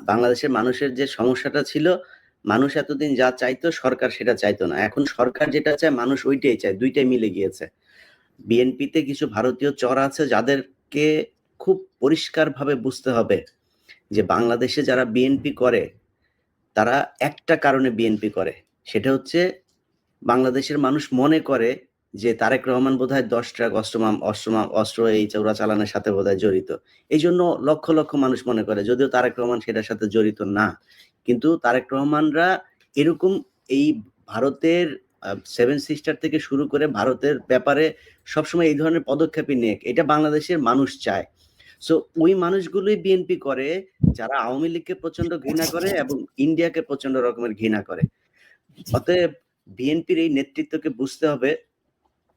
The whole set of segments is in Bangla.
বাংলাদেশের মানুষের যে সমস্যাটা ছিল, মানুষ এতদিন যা চাইতো সরকার সেটা চাইতো না। এখন সরকার যেটা চায়, মানুষ ওইটাই চায়, দুইটাই মিলে গিয়েছে। বিএনপিতে কিছু ভারতীয় চর আছে, যাদেরকে খুব পরিষ্কারভাবে বুঝতে হবে যে বাংলাদেশে যারা বিএনপি করে, তারা একটা কারণে বিএনপি করে। সেটা হচ্ছে বাংলাদেশের মানুষ মনে করে যে তারেক রহমান বোধ হয় দশ ট্রাক অস্ত্র অস্ত্র অস্ত্র এই চৌরা চালানোর সাথে বোধ জড়িত। এই জন্য লক্ষ লক্ষ মানুষ মনে করে, যদিও তারেক রহমান সেটার সাথে জড়িত না, কিন্তু তারেক রহমানরা এরকম এই ভারতের সেভেন সিস্টার থেকে শুরু করে ভারতের ব্যাপারে সবসময় এই ধরনের পদক্ষেপই নিয়ে, এটা বাংলাদেশের মানুষ চায়। সো ওই মানুষগুলোই বিএনপি করে, যারা আওয়ামী লীগকে প্রচণ্ড ঘৃণা করে এবং ইন্ডিয়াকে প্রচণ্ড রকমের ঘৃণা করে। অতএব বিএনপির এই নেতৃত্বকে বুঝতে হবে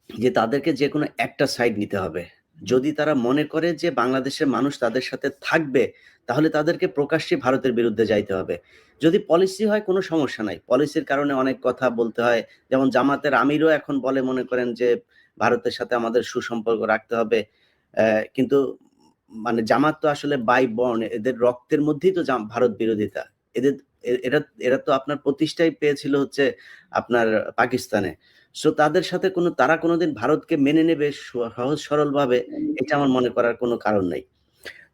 যে তাদেরকে যে কোনো একটা সাইড নিতে হবে। যদি তারা মনে করে যে বাংলাদেশের মানুষ তাদের সাথে থাকবে, তাহলে তাদেরকে প্রকাশ্যে ভারতের বিরুদ্ধে যাইতে হবে। যদি পলিসি হয়, কোনো সমস্যা নাই। পলিসির কারণে অনেক কথা বলতে হয়। যেমন জামাতের আমিরও এখন বলে মনে করেন যে, ভারতের সাথে আমাদের সুসম্পর্ক রাখতে হবে। কিন্তু মানে জামাত তো আসলে বাই বর্ণ এদের রক্তের মধ্যেই তো ভারত বিরোধিতা। এদের এরা এরা তো আপনার প্রতিষ্ঠাই পেয়েছিল হচ্ছে আপনার পাকিস্তানে। সো তাদের সাথে কোনো, তারা কোনোদিন ভারতকে মেনে নেবে সহজ সরল ভাবে এটা আমার মনে করার কোনো কারণ নেই।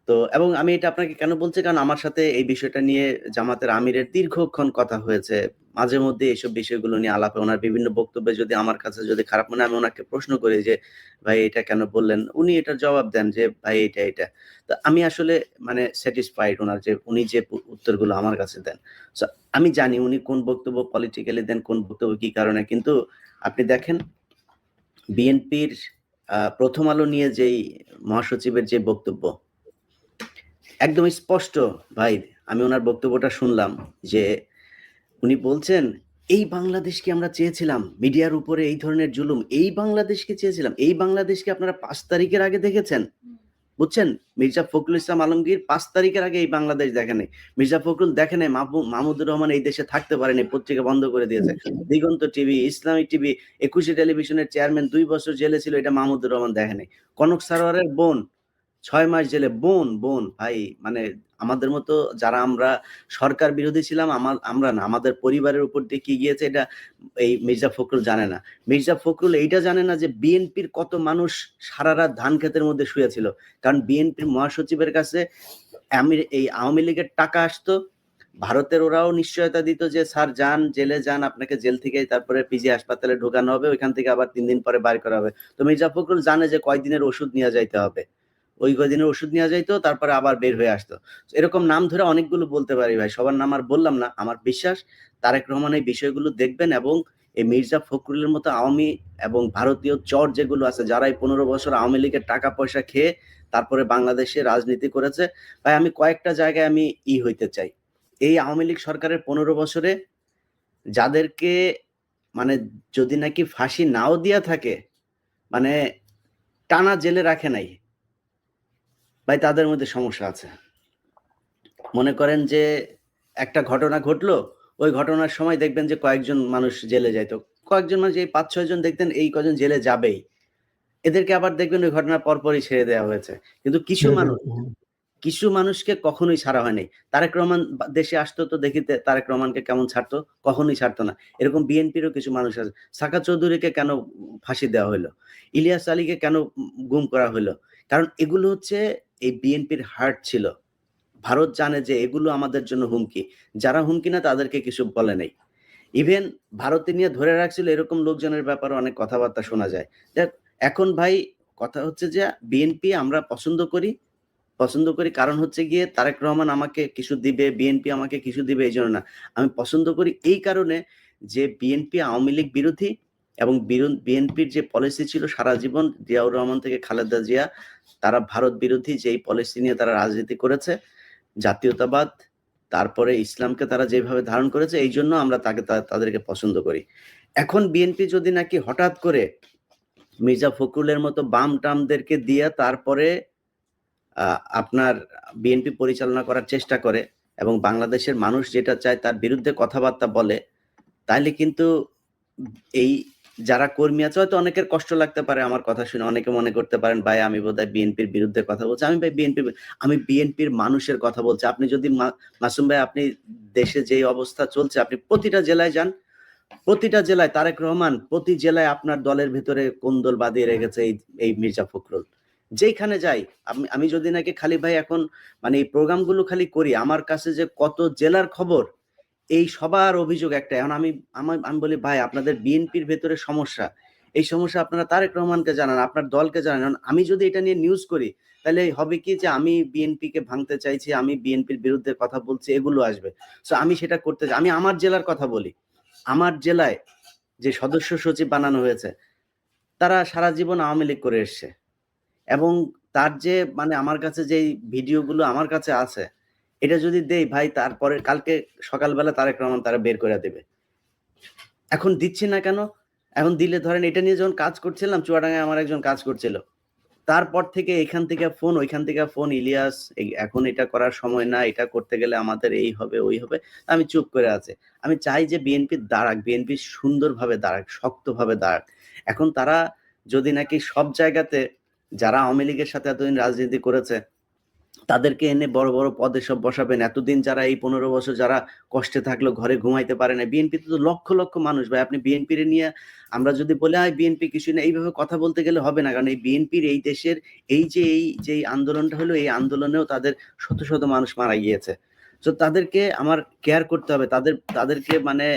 তো, এবং আমি এটা আপনাকে কেন বলছি? কারণ আমার সাথে এই বিষয়টা নিয়ে জামাতের আমিরের দীর্ঘক্ষণ কথা হয়েছে। মাঝে মধ্যে এইসব বিষয়গুলো নিয়ে আলাপে ওনার বিভিন্ন বক্তব্যে যদি আমার কাছে যদি খারাপ মনে আমি ওনাকে প্রশ্ন করি যে, ভাই, এটা কেন বললেন? উনি এটার জবাব দেন যে, ভাই, এটা এটা। তো আমি আসলে মানে স্যাটিসফাইড ওনার যে, উনি যে উত্তরগুলো আমার কাছে দেন। আমি জানি উনি কোন বক্তব্য পলিটিক্যালি দেন, কোন বক্তব্য কি কারণে, কিন্তু আপনি দেখেন, বিএনপির প্রথম আলো নিয়ে যেই মহাসচিবের যে বক্তব্য, একদম স্পষ্ট, ভাই, আমি ওনার বক্তব্যটা শুনলাম যে উনি বলছেন, এই বাংলাদেশকে আমরা চেয়েছিলাম, মিডিয়ার উপরে এই ধরনের জুলুম, এই বাংলাদেশকে চেয়েছিলাম, এই বাংলাদেশকে আপনারা পাঁচ তারিখের আগে দেখেছেন। বুঝছেন? মির্জা ফখরুল ইসলাম আলমগীর পাঁচ তারিখের আগে এই বাংলাদেশ দেখে নেই। মির্জা ফখরুল দেখে নেই মাহমুদুর রহমান এই দেশে থাকতে পারেনি, পত্রিকা বন্ধ করে দিয়েছে। দিগন্ত টিভি ইসলামিক টিভি, একুশে টেলিভিশনের চেয়ারম্যান দুই বছর জেলে ছিল, এটা মাহমুদুর রহমান দেখে নেই। কনক সারোয়ারের বোন ছয় মাস জেলে, বোন বোন, ভাই মানে আমাদের মতো যারা আমরা সরকার বিরোধী ছিলাম আমার আমরা না, আমাদের পরিবারের উপর দিয়ে কি গিয়েছে এটা এই মির্জা ফখরুল জানে না। মির্জা ফখরুল এইটা জানে না যে বিএনপির কত মানুষ সারা রাত ধান ক্ষেতের মধ্যে শুয়েছিল। কারণ বিএনপির মহাসচিবের কাছে আমি এই আওয়ামী লীগের টাকা আসতো, ভারতের ওরাও নিশ্চয়তা দিত যে, স্যার, যান, জেলে যান, আপনাকে জেল থেকে তারপরে পিজি হাসপাতালে ঢোকানো হবে, ওইখান থেকে আবার তিন দিন পরে বার করা হবে। তো মির্জা ফখরুল জানে যে কয়দিনের ওষুধ নিয়ে যাইতে হবে। ওই কদিনের ওষুধ নেওয়া যাইতো, তারপরে আবার বের হয়ে আসতো। এরকম নাম ধরে অনেকগুলো বলতে পারি ভাই। সবার নাম আর বললাম না, আমার বিশ্বাস তারেক রহমান এই বিষয়গুলো দেখবেন এবং এই মির্জা ফখরুলের মতো আওয়ামী এবং ভারতীয় চর যেগুলো আছে, যারা এই পনেরো বছর আওয়ামী লীগের টাকা পয়সা খেয়ে তারপরে বাংলাদেশে রাজনীতি করেছে, ভাই আমি কয়েকটা জায়গায় আমি ই হইতে চাই। এই আওয়ামী লীগ সরকারের পনেরো বছরে যাদেরকে মানে যদি নাকি ফাঁসি নাও দিয়া থাকে মানে টানা জেলে রাখে নাই ভাই তাদের মধ্যে সমস্যা আছে। মনে করেন যে একটা ঘটনা ঘটলো ওই ঘটনার সময় দেখবেন যে কয়েকজন মানুষ জেলে যাইতো কয়েকজন মানুষ এই পাঁচ ছয় জন দেখতেন এই কজন জেলে যাবেই। এদেরকে আবার দেখবেন ওই ঘটনার পরপরই ছেড়ে দেওয়া হয়েছে। কিন্তু কিছু মানুষ কিছু মানুষকে কখনোই ছাড়া হয়নি। তারেক রহমান দেশে আসতো তো দেখিতে তারেক রহমানকে কেমন ছাড়তো? কখনোই ছাড়তো না। এরকম বিএনপিরও কিছু মানুষ আছে। সাকা চৌধুরীকে কেন ফাঁসি দেওয়া হলো? ইলিয়াস আলীকে কেন গুম করা হলো? কারণ এগুলো হচ্ছে এই বিএনপির হার্ট ছিল। ভারত জানে যে এগুলো আমাদের জন্য হুমকি। যারা হুমকি না তাদেরকে কিছু বলে নেই। ইভেন ভারতে নিয়ে ধরে রাখছিল এরকম লোকজনের ব্যাপারে অনেক কথাবার্তা শোনা যায়। দেখ, এখন ভাই কথা হচ্ছে যে বিএনপি আমরা পছন্দ করি। পছন্দ করি কারণ হচ্ছে গিয়ে তারেক রহমান আমাকে কিছু দিবে বিএনপি আমাকে কিছু দিবে এই জন্য না। আমি পছন্দ করি এই কারণে যে বিএনপি আওয়ামী লীগ বিরোধী এবং বিএনপির যে পলিসি ছিল সারা জীবন জিয়াউর রহমান থেকে খালেদা জিয়া, তারা ভারত বিরোধী যেই পলিসি নিয়ে তারা রাজনীতি করেছে, জাতীয়তাবাদ, তারপরে ইসলামকে তারা যেভাবে ধারণ করেছে, এই জন্য আমরা তাকে তাদেরকে পছন্দ করি। এখন বিএনপি যদি নাকি হঠাৎ করে মির্জা ফখরুলের মতো বাম টামদেরকে দিয়ে তারপরে আপনার বিএনপি পরিচালনা করার চেষ্টা করে এবং বাংলাদেশের মানুষ যেটা চায় তার বিরুদ্ধে কথাবার্তা বলে তাহলে কিন্তু এই যারা কর্মী আছে, হয়তো অনেকের কষ্ট লাগতে পারে আমার কথা শুনে। অনেকে মনে করতে পারেন, ভাই, আমি বোধহয় বিএনপির বিরুদ্ধে কথা বলছি। আমি, ভাই বিএনপি আমি বিএনপির মানুষের কথা বলছি। আপনি যদি মাসুম ভাই, আপনি দেশে যে অবস্থা চলছে, আপনি প্রতিটা জেলায় যান। প্রতিটা জেলায় তারেক রহমান, প্রতি জেলায় আপনার দলের ভিতরে কোন দল বাদিয়ে রেখেছে এই এই মির্জা ফখরুল। যেইখানে যাই, আমি আমি যদি নাকি খালি ভাই এখন মানে এই প্রোগ্রামগুলো খালি করি, আমার কাছে যে কত জেলার খবর এই সবার অভিযোগ একটা। এখন আমি আমি বলি, ভাই, আপনাদের বিএনপির ভেতরে সমস্যা। এই সমস্যা আপনারা তারেক রহমানকে জানান, আপনার দলকে জানান। আমি যদি এটা নিয়ে নিউজ করি, তাহলে হবে কি যে আমি বিএনপি কে ভাঙতে চাইছি, আমি বিএনপির বিরুদ্ধে কথা বলছি, এগুলো আসবে। সো আমি সেটা করতে চাই আমি আমার জেলার কথা বলি। আমার জেলায় যে সদস্য সচিব বানানো হয়েছে, তারা সারা জীবন আওয়ামী লীগ করে এসছে। এবং তার যে মানে আমার কাছে যে ভিডিওগুলো আমার কাছে আছে এটা যদি দেই, ভাই, তারপরে কালকে সকালবেলা তারেক রহমান তারা বের করে দেবে। এখন দিচ্ছি না কেন? এখন দিলে ধরেন এটা নিয়ে যখন কাজ করছিলাম, চুয়াডাঙ্গায় আমার একজন কাজ করছিল। তারপর থেকে এখান থেকে ফোন, ওইখান থেকে ফোন, ইলিয়াস এখন এটা করার সময় না, এটা করতে গেলে আমাদের এই হবে, ওই হবে। আমি চুপ করে আছে। আমি চাই যে বিএনপি দাঁড়াক, বিএনপি সুন্দরভাবে দাঁড়াক, শক্তভাবে দাঁড়াক। এখন তারা যদি নাকি সব জায়গাতে, যারা আওয়ামী লীগের সাথে এতদিন রাজনীতি করেছে তাদেরকে এনে বড় বড় পদে সব বসাবেন। এতদিন যারা এই পনেরো বছর যারা কষ্টে থাকল, ঘরে ঘুমাইতে পারে না বিএনপিতে তো লক্ষ লক্ষ মানুষ ভাই। আপনি বিএনপির নিয়ে আমরা যদি বলে হয় বিএনপি কিছু না এইভাবে কথা বলতে গেলে হবে না। কারণ এই বিএনপির এই দেশের এই যে এই, যে আন্দোলনটা হলো, এই আন্দোলনেও তাদের শত শত মানুষ মারা গিয়েছে। তো তাদেরকে আমার কেয়ার করতে হবে। তাদের, তাদেরকে মানে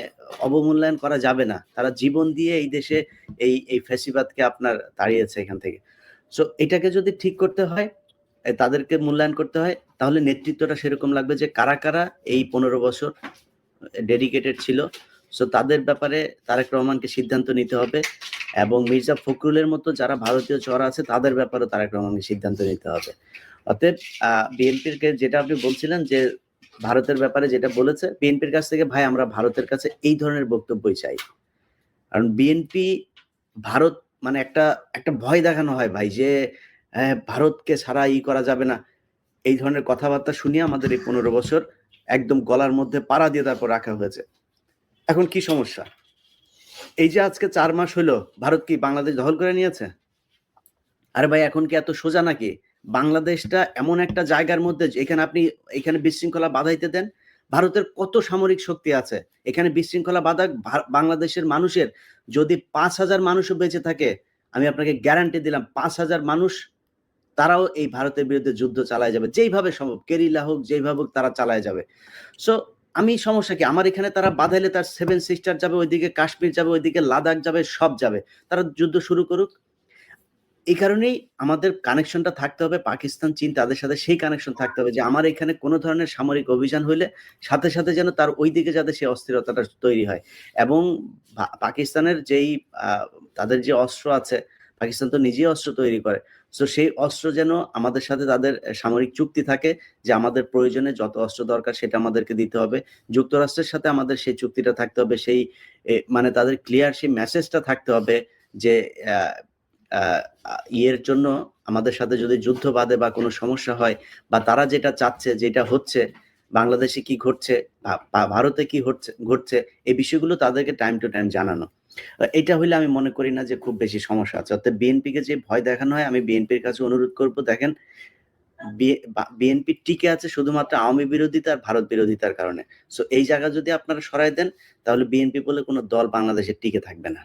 অবমূল্যায়ন করা যাবে না। তারা জীবন দিয়ে এই দেশে এই এই ফ্যাসিবাদকে আপনার তাড়িয়েছে এখান থেকে। সো এটাকে যদি ঠিক করতে হয় তাদেরকে মূল্যায়ন করতে হয়। তাহলে নেতৃত্বটা সেরকম লাগবে যে কারা কারা এই পনেরো বছর ডেডিকেটেড ছিল। সো তাদের ব্যাপারে তারেক রহমানকে সিদ্ধান্ত নিতে হবে এবং মির্জা ফখরুলের মতো যারা ভারতীয় চড়া আছে, তাদের ব্যাপারে তারেক রহমানকে সিদ্ধান্ত নিতে হবে। অতএব বিএনপির যেটা আপনি বলছিলেন যে ভারতের ব্যাপারে যেটা বলেছে, বিএনপির কাছ থেকে, ভাই, আমরা ভারতের কাছে এই ধরনের বক্তব্যই চাই। কারণ বিএনপি, ভারত মানে একটা একটা ভয় দেখানো হয় ভাই যে ভারতকে ছাড়া ই করা যাবে না। এই ধরনের কথাবার্তা শুনিয়ে আমাদের এই পনেরো বছর একদম গলার মধ্যে পাড়া দিয়ে তারপর রাখা হয়েছে। এখন কি সমস্যা? এই যে আজকে চার মাস হলো ভারত কি বাংলাদেশ দখল করে নিয়েছে? আরে ভাই, এখন কি এত সোজা নাকি? বাংলাদেশটা এমন একটা জায়গার মধ্যে, এখানে আপনি, এখানে বিশৃঙ্খলা বাধাইতে দেন, ভারতের কত সামরিক শক্তি আছে? এখানে বিশৃঙ্খলা বাধা বাংলাদেশের মানুষের যদি পাঁচ হাজার মানুষও বেঁচে থাকে, আমি আপনাকে গ্যারান্টি দিলাম, পাঁচ হাজার মানুষ তারাও এই ভারতের বিরুদ্ধে যুদ্ধ চালায় যাবে। যেইভাবে সম্ভব কেরিলা হোক, যেইভাবে হোক তারা চালায় যাবে। সো আমি সমস্যা কি? আমার এখানে তারা বাধাইলে তার সেভেন সিস্টার যাবে, ওইদিকে কাশ্মীর যাবে, ওইদিকে লাদাখ যাবে, সব যাবে। তারা যুদ্ধ শুরু করুক। এই কারণেই আমাদের কানেকশনটা থাকতে হবে, পাকিস্তান, চীন তাদের সাথে সেই কানেকশন থাকতে হবে যে আমার এখানে কোনো ধরনের সামরিক অভিযান হইলে সাথে সাথে যেন তার ওই দিকে যাতে সেই অস্থিরতাটা তৈরি হয়। এবং পাকিস্তানের যেই তাদের যে অস্ত্র আছে, পাকিস্তান তো নিজেই অস্ত্র তৈরি করে। তো সেই অস্ত্র যেন আমাদের সাথে তাদের সামরিক চুক্তি থাকে যে আমাদের প্রয়োজনে যত অস্ত্র দরকার সেটা আমাদেরকে দিতে হবে। যুক্তরাষ্ট্রের সাথে আমাদের সেই চুক্তিটা থাকতে হবে, সেই মানে তাদের ক্লিয়ার সেই মেসেজটা থাকতে হবে যে ইয়ের জন্য আমাদের সাথে যদি যুদ্ধ বাদে বা কোনো সমস্যা হয় বা তারা যেটা চাচ্ছে, যেটা হচ্ছে বাংলাদেশে কি ঘটছে ভারতে কি ঘটছে ঘটছে, এই বিষয়গুলো তাদেরকে টাইম টু টাইম জানানো। এটা হইলে আমি মনে করি না যে খুব বেশি সমস্যা আছে। অর্থাৎ বিএনপিকে যে ভয় দেখানো হয়, আমি বিএনপির কাছে অনুরোধ করব, দেখেন বিএনপি টিকে আছে শুধুমাত্র আওয়ামী বিরোধিতা আর ভারত বিরোধিতার কারণে। সো এই জায়গা যদি আপনারা সরাই দেন, তাহলে বিএনপি বলে কোনো দল বাংলাদেশে টিকে থাকবে না।